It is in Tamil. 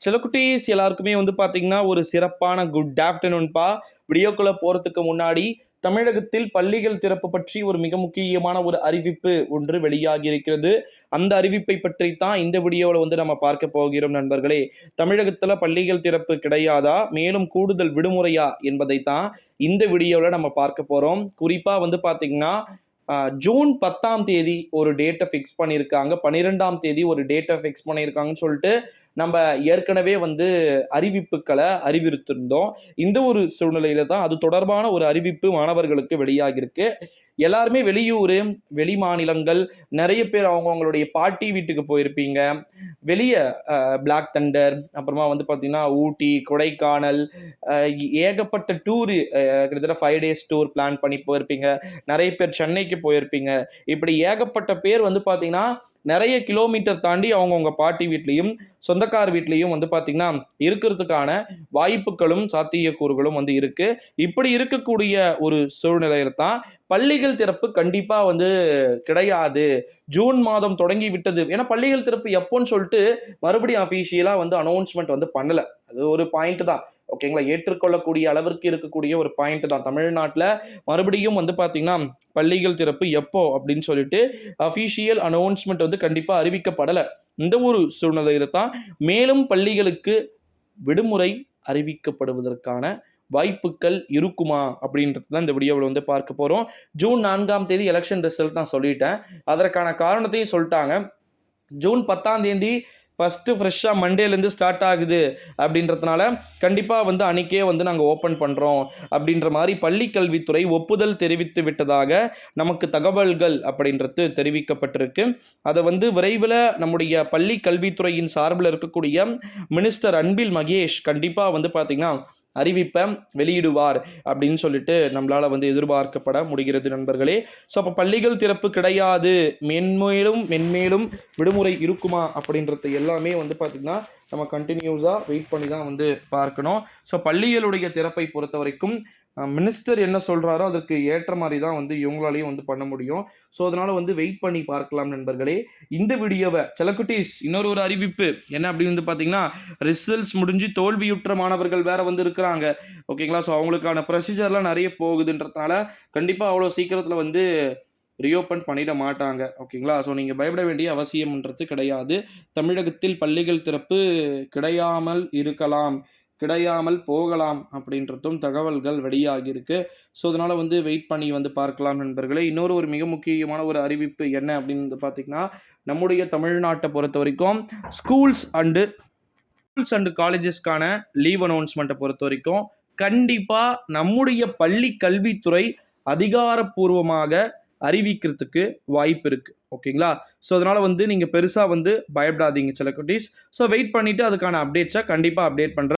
சில எல்லாருக்குமே வந்து பார்த்தீங்கன்னா ஒரு சிறப்பான குட் ஆஃப்டர்நூன்பா வீடியோக்குள்ளே போகிறதுக்கு முன்னாடி தமிழகத்தில் பள்ளிகள் திறப்பு பற்றி ஒரு மிக முக்கியமான ஒரு அறிவிப்பு ஒன்று வெளியாகி இருக்கிறது அந்த அறிவிப்பை பற்றி தான் இந்த வீடியோவில் வந்து நம்ம பார்க்க போகிறோம் நண்பர்களே. தமிழகத்தில் பள்ளிகள் திறப்பு கிடையாதா? மேலும் கூடுதல் விடுமுறையா? என்பதை தான் இந்த வீடியோவில் நம்ம பார்க்க போகிறோம் குறிப்பாக வந்து பார்த்திங்கன்னா ஜூன் பத்தாம் தேதி ஒரு டேட்டை ஃபிக்ஸ் பண்ணியிருக்காங்க. பன்னிரெண்டாம் தேதி ஒரு டேட்டை ஃபிக்ஸ் பண்ணியிருக்காங்கன்னு சொல்லிட்டு நம்ம ஏற்கனவே வந்து அறிவிப்புகளை அறிவித்திருந்தோம் இந்த ஒரு சூழ்நிலையில தான் அது தொடர்பான ஒரு அறிவிப்பு மாணவர்களுக்கு வெளியாகிருக்கு எல்லாருமே வெளியூர் வெளி மாநிலங்கள் நிறைய பேர் அவங்கவுங்களுடைய பாட்டி வீட்டுக்கு போயிருப்பீங்க. வெளியே பிளாக் தண்டர் அப்புறமா வந்து பார்த்தீங்கன்னா ஊட்டி கொடைக்கானல் ஏகப்பட்ட டூரு கிட்டத்தட்ட ஃபைவ் டேஸ் டூர் பிளான் பண்ணி போயிருப்பீங்க. நிறைய பேர் சென்னைக்கு போயிருப்பீங்க. இப்படி ஏகப்பட்ட பேர் வந்து பார்த்தீங்கன்னா நிறைய கிலோமீட்டர் தாண்டி அவங்கவுங்க பாட்டி வீட்லேயும் சொந்தக்கார் வீட்லேயும் வந்து பார்த்திங்கன்னா இருக்கிறதுக்கான வாய்ப்புகளும் சாத்தியக்கூறுகளும் வந்து இருக்குது இப்படி இருக்கக்கூடிய ஒரு சூழ்நிலையில் தான் பள்ளிகள் திறப்பு கண்டிப்பாக வந்து கிடையாது. ஜூன் மாதம் தொடங்கி விட்டது. ஏன்னா பள்ளிகள் திறப்பு எப்போன்னு சொல்லிட்டு மறுபடியும் அஃபீஷியலாக வந்து அனௌன்ஸ்மெண்ட் வந்து பண்ணலை. அது ஒரு பாயிண்ட் தான். ஓகேங்களா ஏற்றுக்கொள்ளக்கூடிய அளவிற்கு இருக்கக்கூடிய ஒரு பாயிண்ட் தான். தமிழ்நாட்டில் மறுபடியும் வந்து பார்த்தீங்கன்னா பள்ளிகள் திறப்பு எப்போ அப்படின்னு சொல்லிட்டு அஃபீஷியல் அனௌன்ஸ்மெண்ட் வந்து கண்டிப்பாக அறிவிக்கப்படலை. இந்த ஒரு சூழ்நிலையில் தான் மேலும் பள்ளிகளுக்கு விடுமுறை அறிவிக்கப்படுவதற்கான வாய்ப்புகள் இருக்குமா அப்படின்றது தான் இந்த வீடியோவில் வந்து பார்க்க போகிறோம் ஜூன் நான்காம் தேதி எலெக்ஷன் ரிசல்ட் நான் சொல்லிட்டேன். அதற்கான காரணத்தையும் சொல்லிட்டாங்க. ஜூன் பத்தாம் தேதி ஃபஸ்ட்டு ஃப்ரெஷ்ஷாக மண்டேலேருந்து ஸ்டார்ட் ஆகுது அப்படின்றதுனால கண்டிப்பாக வந்து அன்றைக்கே வந்து நாங்கள் ஓப்பன் பண்ணுறோம் அப்படின்ற மாதிரி பள்ளி கல்வித்துறை ஒப்புதல் தெரிவித்து விட்டதாக நமக்கு தகவல்கள் அப்படின்றது தெரிவிக்கப்பட்டிருக்கு. அதை வந்து விரைவில் நம்முடைய பள்ளி கல்வித்துறையின் சார்பில் இருக்கக்கூடிய மினிஸ்டர் அன்பில் மகேஷ் கண்டிப்பாக வந்து பார்த்திங்கன்னா அறிவிப்பை வெளியிடுவார் அப்படின்னு சொல்லிட்டு நம்மளால் வந்து எதிர்பார்க்கப்பட முடிகிறது நண்பர்களே. ஸோ அப்போ பள்ளிகள் திறப்பு கிடையாது. மென்மேலும் மென்மேலும் விடுமுறை இருக்குமா அப்படின்றது எல்லாமே வந்து பார்த்திங்கன்னா நம்ம கண்டினியூஸாக வெயிட் பண்ணி தான் வந்து பார்க்கணும். ஸோ பள்ளிகளுடைய திறப்பை பொறுத்த வரைக்கும் மினிஸ்டர் என்ன சொல்கிறாரோ அதற்கு ஏற்ற மாதிரி தான் வந்து இவங்களாலையும் வந்து பண்ண முடியும். ஸோ அதனால் வந்து வெயிட் பண்ணி பார்க்கலாம் நண்பர்களே. இந்த வீடியோவை செலக்குட்டீஸ் இன்னொரு ஒரு அறிவிப்பு. என்ன அப்படின்னு வந்து பார்த்தீங்கன்னா ரிசல்ட்ஸ் முடிஞ்சு தோல்வியுற்ற மாணவர்கள் வேற வந்து இருக்கிறாங்க. ஓகேங்களா ஸோ அவங்களுக்கான ப்ரொசீஜர்லாம் நிறைய போகுதுன்றதுனால கண்டிப்பாக அவ்வளோ சீக்கிரத்தில் வந்து ரீஓப்பன் பண்ணிட மாட்டாங்க. ஓகேங்களா ஸோ நீங்கள் பயப்பட வேண்டிய அவசியம்ன்றது கிடையாது. தமிழகத்தில் பள்ளிகள் திறப்பு கிடையாமல் இருக்கலாம். கிடையாமல் போகலாம் அப்படின்றதும் தகவல்கள் வெளியாகியிருக்கு. ஸோ அதனால் வந்து வெயிட் பண்ணி வந்து பார்க்கலாம் நண்பர்களே. இன்னொரு ஒரு மிக முக்கியமான ஒரு அறிவிப்பு என்ன அப்படின்னு வந்து பார்த்திங்கன்னா நம்முடைய தமிழ்நாட்டை பொறுத்த வரைக்கும் ஸ்கூல்ஸ் அண்டு ஸ்கூல்ஸ் அண்டு காலேஜஸ்க்கான லீவ் அனௌன்ஸ்மெண்ட்டை பொறுத்த வரைக்கும் கண்டிப்பாக நம்முடைய பள்ளி கல்வித்துறை அதிகாரப்பூர்வமாக அறிவிக்கிறதுக்கு வாய்ப்பு இருக்குது ஓகேங்களா ஸோ அதனால் வந்து நீங்கள் பெருசாக வந்து பயப்படாதீங்க சில குட்டீஸ். ஸோ வெயிட் பண்ணிவிட்டு அதுக்கான அப்டேட்ஸை கண்டிப்பாக அப்டேட் பண்ணுறேன்